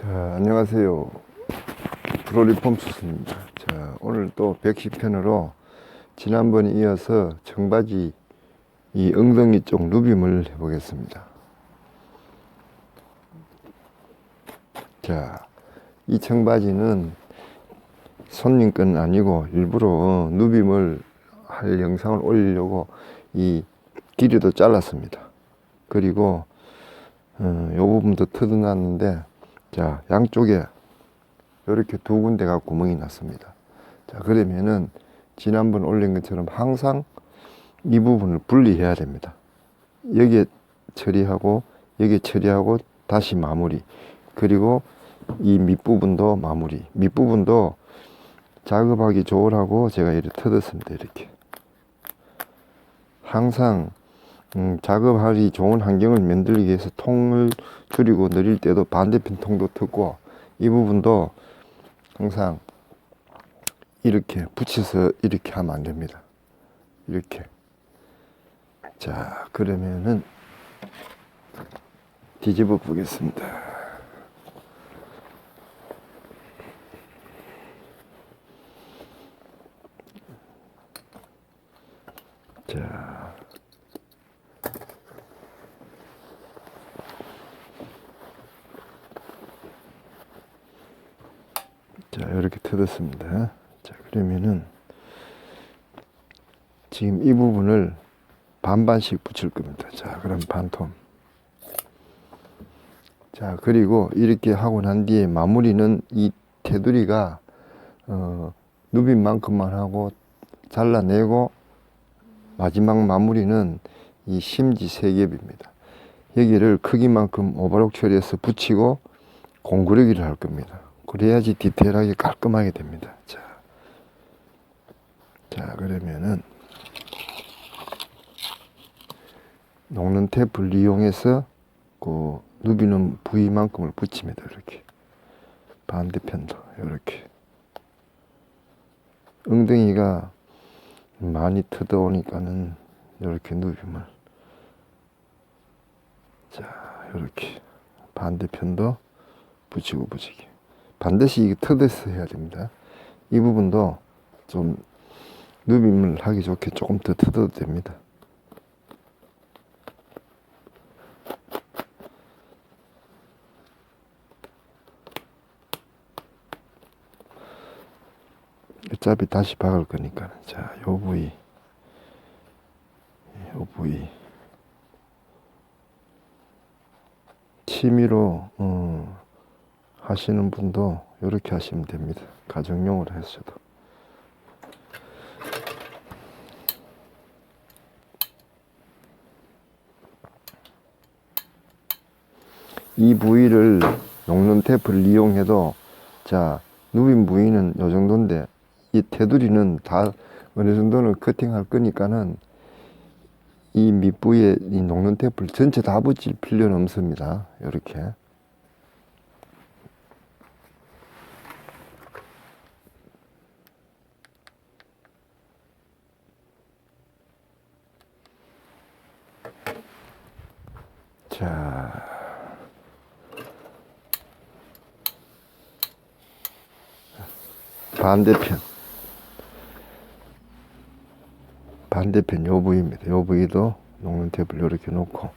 자, 안녕하세요. 프로리폼 수스입니다. 자, 오늘 또 110편으로 지난번에 이어서 청바지 이 엉덩이 쪽 누빔을 해보겠습니다. 자, 이 청바지는 손님 건 아니고 일부러 누빔을 할 영상을 올리려고 이 길이도 잘랐습니다. 그리고 어, 요 부분도 뜯어놨는데 자 양쪽에 이렇게 두 군데가 구멍이 났습니다. 자 그러면은 지난번 올린 것처럼 항상 이 부분을 분리해야 됩니다. 여기에 처리하고 여기에 처리하고 다시 마무리 그리고 이 밑부분도 마무리 밑부분도 작업하기 좋으라고 제가 이렇게 뜯었습니다. 이렇게 항상 음, 작업하기 좋은 환경을 만들기 위해서 통을 줄이고 늘릴 때도 반대편 통도 뜯고 이 부분도 항상 이렇게 붙여서 이렇게 하면 안 됩니다. 이렇게. 자, 그러면은 뒤집어 보겠습니다. 자. 자, 이렇게 뜯었습니다. 자, 그러면은 지금 이 부분을 반반씩 붙일 겁니다. 자, 그럼 반통. 자, 그리고 이렇게 하고 난 뒤에 마무리는 이 테두리가 어, 누빈 만큼만 하고 잘라내고 마지막 마무리는 이 심지 세 겹입니다. 여기를 크기만큼 오버록 처리해서 붙이고 공구르기를 할 겁니다. 그래야지 디테일하게 깔끔하게 됩니다. 자, 자 그러면은 녹는 탭을 이용해서 그 누비는 부위만큼을 붙입니다. 이렇게 반대편도 이렇게 엉덩이가 많이 뜯어오니까는 이렇게 누빔을 자 이렇게 반대편도 붙이고 붙이기 반드시 뜯어서 해야 됩니다. 이 부분도 좀 누빔을 하기 좋게 조금 더 뜯어도 됩니다. 어차피 다시 박을 거니까. 자 요 부위. 요 부위. 취미로 어, 하시는 분도 이렇게 하시면 됩니다 가정용으로 하셔도 이 부위를 녹는 테이프를 이용해도 자 누빈 부위는 요 정도인데 이 테두리는 다 어느 정도는 커팅할 거니까는 이 밑부위에 이 녹는 테이프를 전체 다 붙일 필요는 없습니다. 이렇게. 자. 반대편. 반대편 요 부위입니다. 요 부위도 녹는 탭을 이렇게 놓고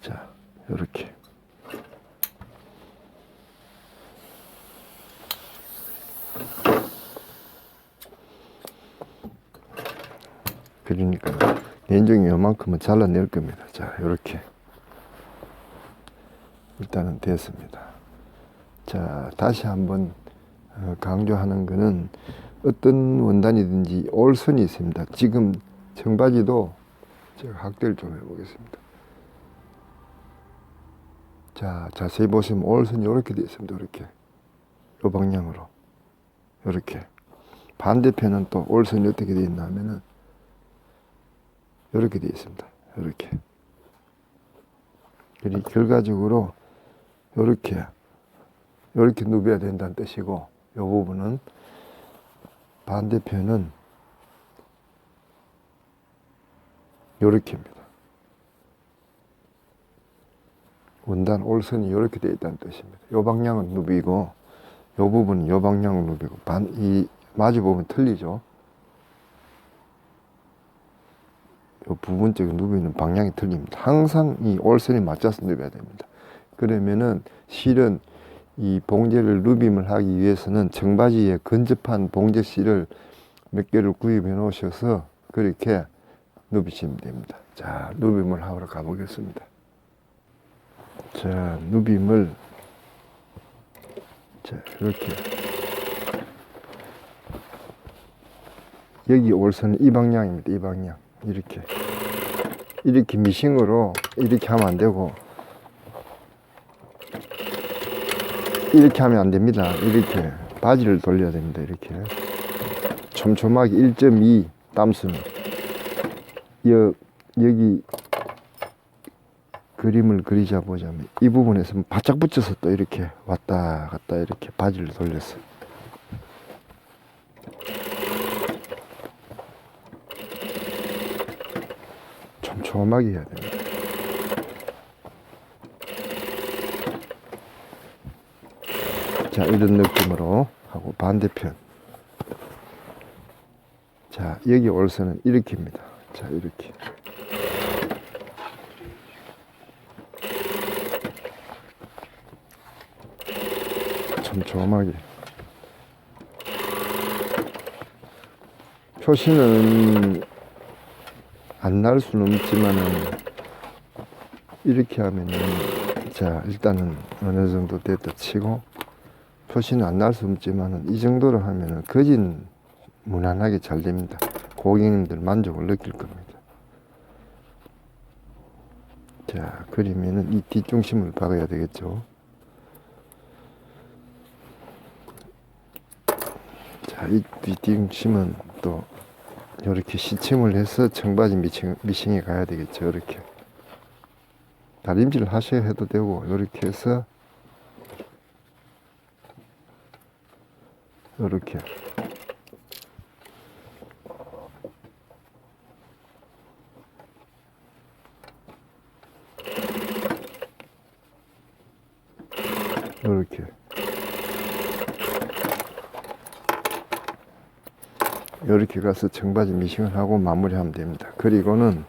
자 이렇게 그러니까 내인중이 요만큼은 잘라낼 겁니다. 자 이렇게 일단은 됐습니다. 자 다시 한번 어, 강조하는 것은 어떤 원단이든지 올선이 있습니다. 지금 청바지도 제가 확대를 좀 해보겠습니다. 자, 자세히 보시면 올선이 이렇게 되어 있습니다. 이렇게. 이 방향으로. 이렇게. 반대편은 또 올선이 어떻게 되어 있나 하면은 이렇게 되어 있습니다. 이렇게. 그리 결과적으로 이렇게 이렇게 누벼야 된다는 뜻이고 이 부분은 반대편은 요렇게입니다. 원단 올선이 이렇게 되어 있다는 뜻입니다. 요 방향은 누비고 요 부분은 요 방향은 누비고 반, 이 마주 보면 틀리죠. 요 부분적인 누비는 방향이 틀립니다. 항상 이 올선이 맞춰서 누벼야 됩니다. 그러면은 실은 이 봉제를 누빔을 하기 위해서는 청바지에 근접한 봉제 실을 몇 개를 구입해 놓으셔서 그렇게 누비시면 됩니다. 자, 누빔을 하러 가보겠습니다. 자, 누빔을 자, 이렇게 여기 올선은 이 방향입니다. 이 방향. 이렇게 이렇게 미싱으로 이렇게 하면 안 되고 이렇게 하면 안 됩니다. 이렇게 바지를 돌려야 됩니다. 이렇게 촘촘하게 1.2 땀수는 여, 여기 그림을 그리자 보자면 이 부분에서 바짝 붙여서 또 이렇게 왔다 갔다 이렇게 바지를 돌렸어. 촘촘하게 해야 됩니다. 자, 이런 느낌으로 하고 반대편. 자, 여기 올선은 이렇게입니다. 자, 이렇게. 촘촘하게. 표시는 안 날 수는 없지만은 이렇게 하면은 자 일단은 어느 정도 됐다 치고 표시는 안 날 수 없지만은 이 정도로 하면은 거진 무난하게 잘 됩니다. 고객님들 만족을 느낄 겁니다. 자 그리면은 이 뒷중심을 박아야 되겠죠. 자, 이 뒷중심은 또 이렇게 시침을 해서 청바지 미싱, 미싱에 가야 되겠죠. 이렇게 다림질 하셔야 해도 되고 이렇게 해서 이렇게 이렇게 이렇게 가서 청바지 미싱을 하고 마무리하면 됩니다. 그리고는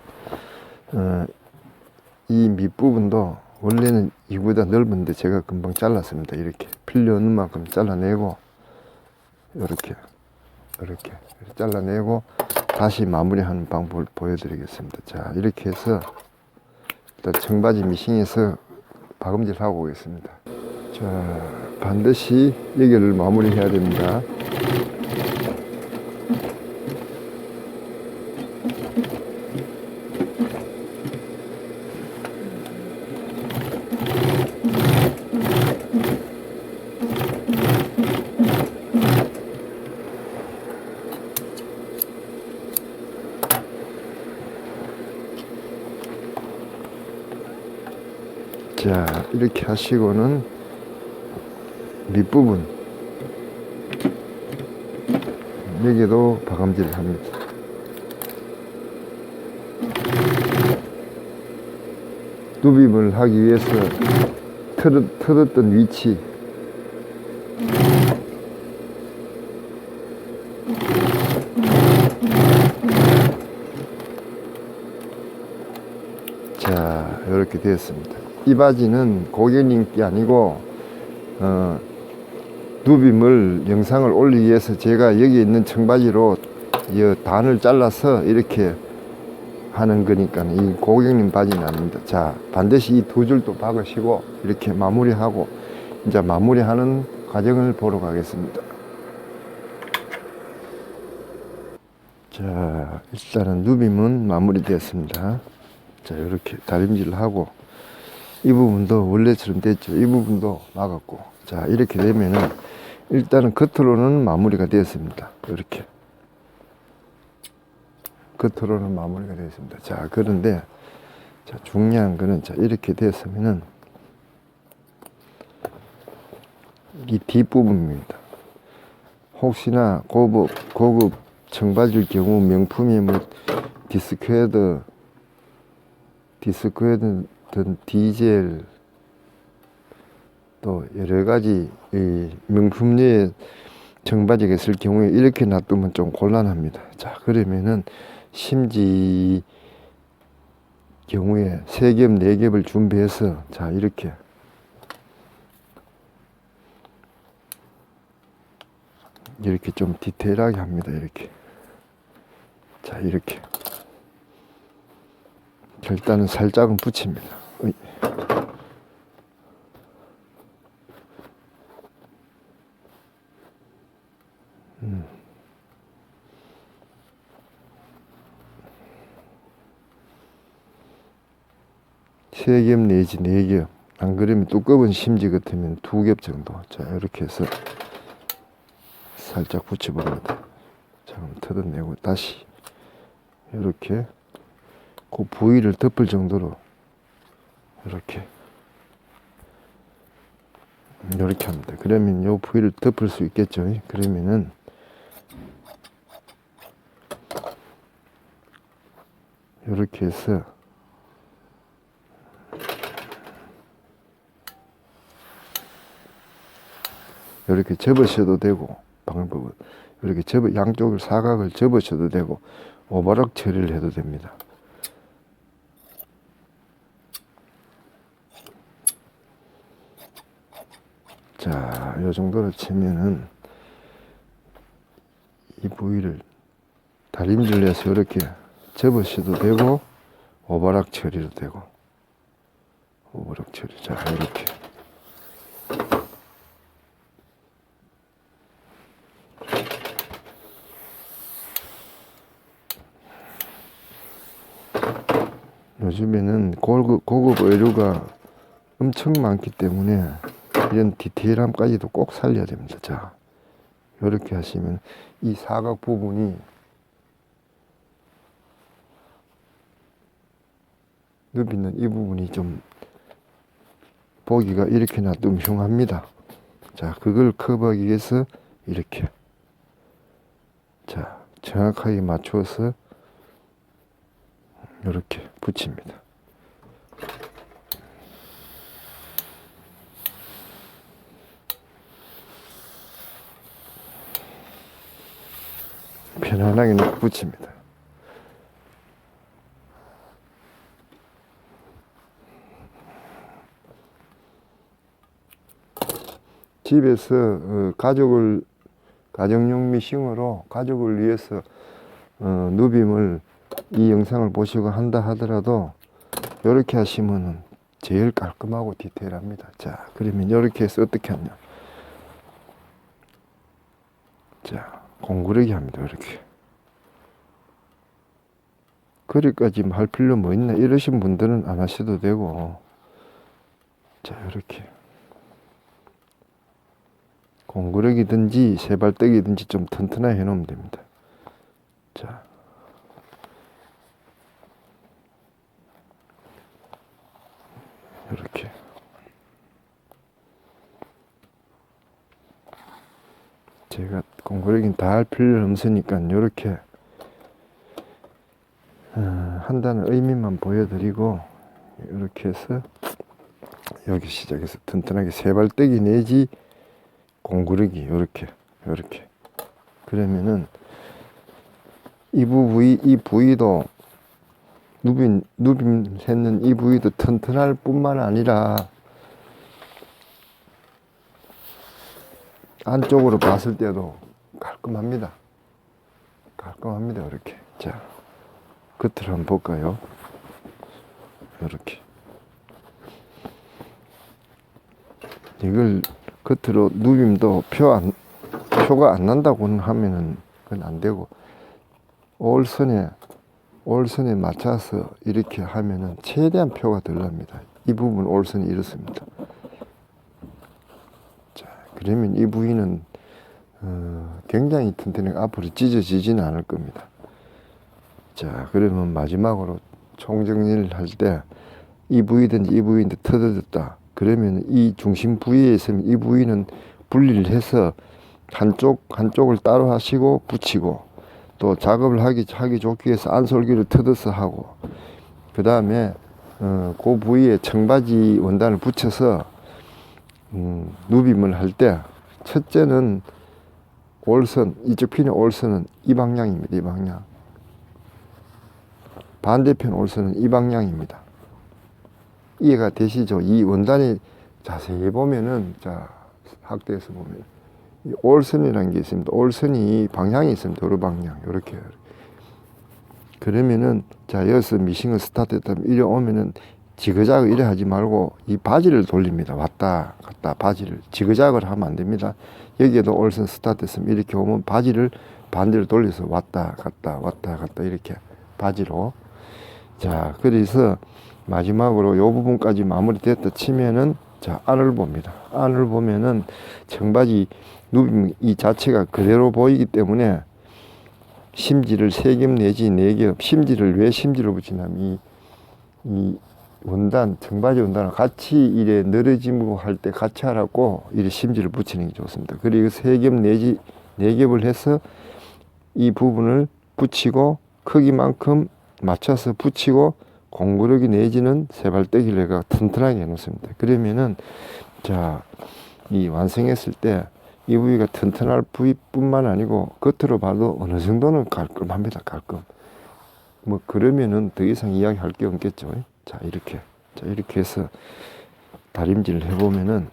어, 이 밑부분도 원래는 이보다 넓은데 제가 금방 잘랐습니다. 이렇게 필요 없는 만큼 잘라내고 이렇게 이렇게 잘라내고 다시 마무리하는 방법을 보여드리겠습니다. 자 이렇게 해서 일단 청바지 미싱에서 박음질 하고 오겠습니다. 자 반드시 여기를 마무리해야 됩니다. 자 이렇게 하시고는 밑부분 여기도 박음질을 합니다. 누빔을 하기 위해서 틀었, 틀었던 위치. 자 이렇게 되었습니다 이 바지는 고객님께 아니고 어, 누빔을 영상을 올리기 위해서 제가 여기 있는 청바지로 이 단을 잘라서 이렇게 하는 거니까 이 고객님 바지는 아닙니다. 자 반드시 이 두 줄도 박으시고 이렇게 마무리하고 이제 마무리하는 과정을 보러 가겠습니다. 자 일단은 누빔은 마무리되었습니다. 자 이렇게 다림질을 하고 이 부분도 원래처럼 됐죠. 이 부분도 막았고. 자, 이렇게 되면은 일단은 겉으로는 마무리가 되었습니다. 이렇게. 겉으로는 마무리가 되었습니다. 자, 그런데 자, 중요한 거는 자, 이렇게 됐으면은 이 뒷부분입니다. 혹시나 고급, 고급 청바지일 경우 명품이 뭐 디스크헤드, 디스크헤드 든 디젤 또 여러 가지 이 명품류의 청바지가 있을 경우에 이렇게 놔두면 좀 곤란합니다. 자, 그러면은 심지 경우에 세 겹, 네 겹을 준비해서 자, 이렇게 이렇게 좀 디테일하게 합니다. 이렇게. 자, 이렇게. 자, 일단은 살짝은 붙입니다. 음. 세겹 내지 네 겹. 안 그러면 두꺼운 심지 같으면 두 겹 정도. 자, 이렇게 해서 살짝 붙여봅니다. 자, 그럼 뜯어내고 다시 이렇게 그 부위를 덮을 정도로 이렇게 이렇게 합니다. 그러면 요 부위를 덮을 수 있겠죠. 그러면은 이렇게 해서 이렇게 접으셔도 되고 방법은 이렇게 접어 양쪽을 사각을 접으셔도 되고 오버락 처리를 해도 됩니다. 자, 이 정도로 치면은 이 부위를 다림질 내서 이렇게 접으셔도 되고 오버락 처리도 되고 오버락 처리. 자 이렇게. 요즘에는 고급, 고급 의류가 엄청 많기 때문에 이런 디테일함까지도 꼭 살려야 됩니다. 자, 이렇게 하시면 이 사각 부분이 누비는 이 부분이 좀 보기가 이렇게 놔두면 흉합니다. 자, 그걸 커버하기 위해서 이렇게 자, 정확하게 맞춰서 이렇게 붙입니다. 놓고 붙입니다. 집에서 어, 가족을 가정용 미싱으로 가족을 위해서 어, 누빔을 이 영상을 보시고 한다 하더라도 이렇게 하시면은 제일 깔끔하고 디테일합니다. 자, 그러면 이렇게 해서 어떻게 하냐? 자, 공구르기 합니다. 이렇게. 그리까지 할 필요 뭐 있나 이러신 분들은 안 하셔도 되고. 자 이렇게. 공구르기든지 세발뜨기든지 좀 튼튼하게 해놓으면 됩니다. 자. 이렇게. 제가 공구르기는 다할 필요 없으니까 이렇게 어, 한다는 의미만 보여드리고 이렇게 해서 여기 시작해서 튼튼하게 세발뜨기 내지 공구르기 이렇게 이렇게 그러면은 이 부위 이 부위도 누빔 누빔 샜는 이 부위도 튼튼할 뿐만 아니라 안쪽으로 봤을 때도 깔끔합니다. 깔끔합니다. 이렇게 자. 끝을 한번 볼까요? 이렇게 이걸 끝으로 누빔도 표 안, 표가 안 난다고는 하면은 그건 안 되고 올 선에 올 선에 맞춰서 이렇게 하면은 최대한 표가 덜 납니다. 이 부분 올 선이 이렇습니다. 자, 그러면 이 부위는 어, 굉장히 튼튼하게 앞으로 찢어지지는 않을 겁니다. 자, 그러면 마지막으로 총정리를 할 때 이 부위든지 이 부위인데 터졌다. 그러면 이 중심 부위에 있으면 이 부위는 분리를 해서 한쪽 한쪽을 따로 하시고 붙이고 또 작업을 하기 하기 좋기 위해서 안솔기를 터져서 하고 그 다음에 어, 그 부위에 청바지 원단을 붙여서 음, 누빔을 할 때 첫째는 올선 이쪽 핀의 올선은 이 방향입니다. 이 방향. 반대편 올선은 이 방향입니다. 이해가 되시죠? 이 원단이 자세히 보면은 자 학대에서 보면 이 올선이라는 게 있습니다. 올선이 방향이 있습니다. 도로 방향 이렇게 그러면은 자 여기서 미싱을 스타트했다면 이래 오면은 지그자그 이래 하지 말고 이 바지를 돌립니다. 왔다 갔다 바지를 지그자그를 하면 안 됩니다. 여기에도 올선 스타트했으면 이렇게 오면 바지를 반대로 돌려서 왔다 갔다 왔다 갔다 이렇게 바지로 자 그래서 마지막으로 요 부분까지 마무리됐다 치면은 자 안을 봅니다. 안을 보면은 청바지 누빔 이 자체가 그대로 보이기 때문에 심지를 세 겹 내지 네 겹, 심지를 왜 심지를 붙이냐면 이, 이 원단, 청바지 원단을 같이 이래 늘어지고 할 때 같이 하라고 이래 심지를 붙이는 게 좋습니다. 그리고 세 겹 내지 네 겹을 해서 이 부분을 붙이고 크기만큼 맞춰서 붙이고 공구르기 내지는 세발뜨기를 해가 튼튼하게 해 놓습니다. 그러면은 자, 이 완성했을 때 이 부위가 튼튼할 부위뿐만 아니고 겉으로 봐도 어느 정도는 깔끔합니다. 깔끔. 뭐 그러면은 더 이상 이야기할 게 없겠죠. 자 이렇게 자 이렇게 해서 다림질을 해보면은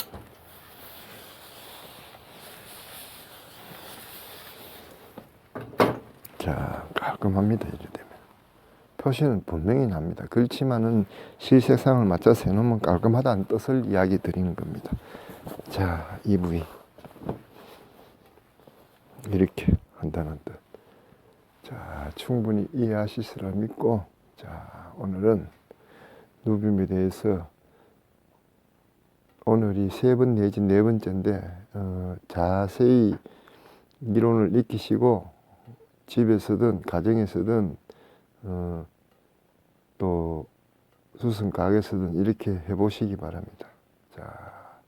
자 깔끔합니다. 이래 되면 표시는 분명히 납니다. 그렇지만은 실색상을 맞춰서 해놓으면 깔끔하다는 뜻을 이야기 드리는 겁니다. 자 이 부위 이렇게 한다는 뜻. 자, 충분히 이해하시리라 믿고, 자, 오늘은 누빔에 대해서 오늘이 세 번 내지 네 번째인데, 어, 자세히 이론을 익히시고, 집에서든 가정에서든, 어, 또 수승 가게에서든 이렇게 해보시기 바랍니다. 자,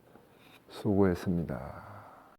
수고했습니다.